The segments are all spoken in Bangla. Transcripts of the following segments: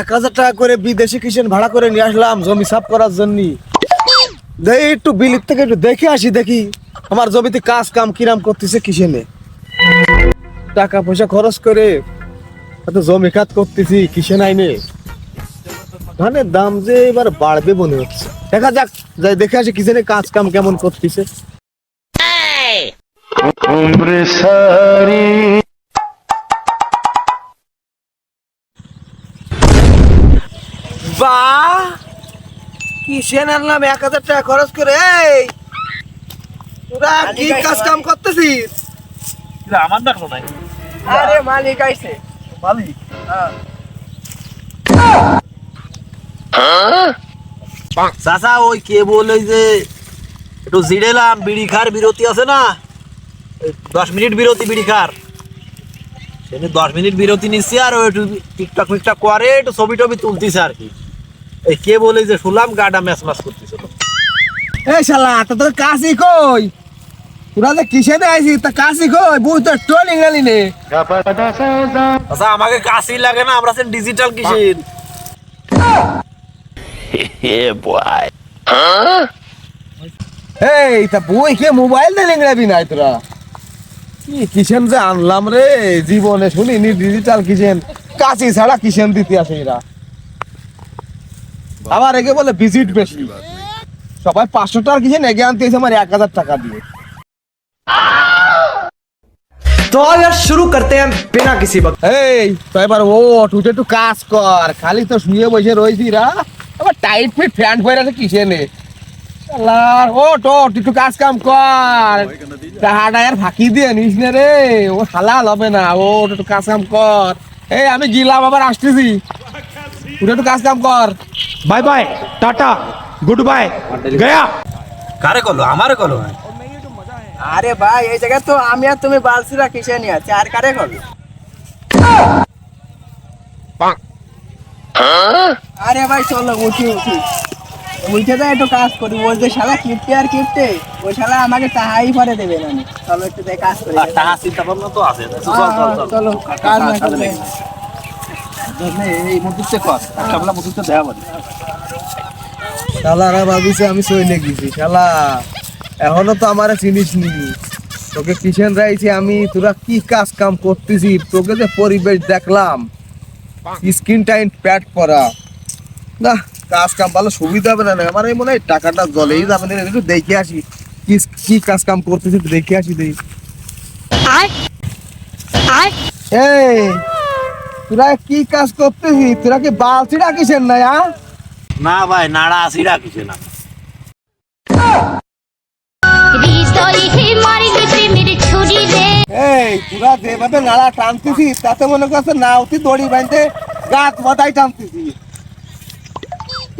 এক হাজার টাকা করে বিদেশি কিষেন ভাড়া করে নিয়ে আসলাম জমি সাফ করার জন্য। দেখি একটু বিলির থেকে একটু দেখে আসি দেখি আমার জমিতে কাজ কাম কিরাম করতেছে কিষেনে টাকা পয়সা খরচ করে এত জমি খাত করতেছি কিষেন আইনে। ধানের দাম যে এবার বাড়বে মনে হচ্ছে। দেখা যাক যাই দেখে আসি কিষেনে কাজ কাম কেমন করতেছে। বাহ কিসেন আনলাম এক হাজার টাকা খরচ করে? এই তোরা কি কাজ কাম করতেছিস? আমার দেখল নাই আরে মালিক আইছে। মালিক? চাচা ওই কে বলে যে একটু জিড়েলাম বিড়ি খার বিরতি আছে না? দশ মিনিট বিরতি বিড়ি খার সেদিন দশ মিনিট বিরতি নিচ্ছি আর ও একটু টিকটক মিকটক করে একটু ছবি টবি তুলতিছে আর কি। এই কে বলে যে শুনলাম গাটা ম্যাচ ম্যাচ করতেছিল এই শালা তো তোর কাশি কই? তোরা যে কিসেনে আইছি তা কাশি কই? বুঝ তো ট্রোলিং গালি নে। আচ্ছা আমাকে কাশি লাগে না আমরা ডিজিটাল কিসিন এই তা বই কে মোবাইল দে লেংড়াবি নাই তোরা? কি কিসেন যে আনলাম রে? জীবনে শুনিনি ডিজিটাল কিসেন? কাশি ছাড়া কিসেন দিতে আসে এরা? আবার একে বলে ভিজিট বেশি সবাই পাঁচশো টাকা কিসেন এগে আনতে এসে আমার এক হাজার টাকা দিয়ে तो आओ यार शुरू करते हैं बिना किसी वक्त এই তো এবার ও তুই একটু কাজ কর খালি তো শুয়ে বসে রয়েছি রা আবার টাইট ফিট প্যান্ট পরে আছে কিসে নে ও তো তুই একটু কাজ কাম কর টাহাটা আর ফাঁকি দিয়ে নিস নে রে ও হালাল হবে না ও একটু কাজ কাম কর এই আমি গিলাম আবার আসতেছি তুই একটু কাজ কাম কর Bye bye tata good bye Gaya. কারে কলো? আমারে কলো? আরে ভাই এই জায়গা তো আমি আর তুমি বালসিরা কিসে নিয়ে আছি? আর কারে কলো? আরে ভাই চলো উঠি উঠি। উঠে তো একটু কাজ করি। ওই যে শালা আর কিপটে ওই শালা আমাকে তাহাই পরে দেবে না। চলো একটু কাজ করি। চিন্তা ভাবনা তো আছে। চলো চলো কাজ না এই কর। শালারা ভাবিছে আমি গেছি। শালা এখনও তো আমার চিনিস নি তোকে কিষেন রাইছি আমি? তোরা কি কাজ কাম করতেছি? তোকে যে পরিবেশ দেখলাম। স্ক্রিন টাইম প্যাড পরা। না কাজ কাম ভালো সুবিধা হবে না না। আমার এই মনে হয় টাকাটা জলেই যাবে না একটু দেখে আসি। কি কি কাজ কাম করতেছি দেখে আসি দেখি এই তোরা কি কাজ করতেছি? তোরা কি বালতি রাখিসেন না না ভাই নাড়া আসি রাখিছে না। এই তোরা যেভাবে নাড়া টানতেছি তাতে মনে করছে নাওতি দড়ি বাঁধতে গাছ মাথায় টানতেছি।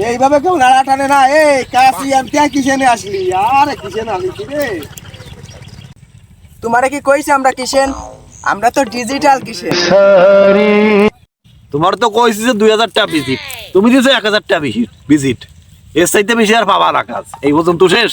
এইভাবে কেউ নাড়া টানে না। এই কাশি আমি কিসেনে আসলি? আরে কিসেনে আসলি রে? তোমারে কি কইছে আমরা কিসেন? আমরা তো ডিজিটাল কিসে তোমার তো কইছি যে দুই হাজার টাকা ভিজিট তুমি দিছো এক হাজার টাকা ভিজিট ভিজিট এর চাইতে বেশি আর পাবা না কাজ। এই পর্যন্ত শেষ।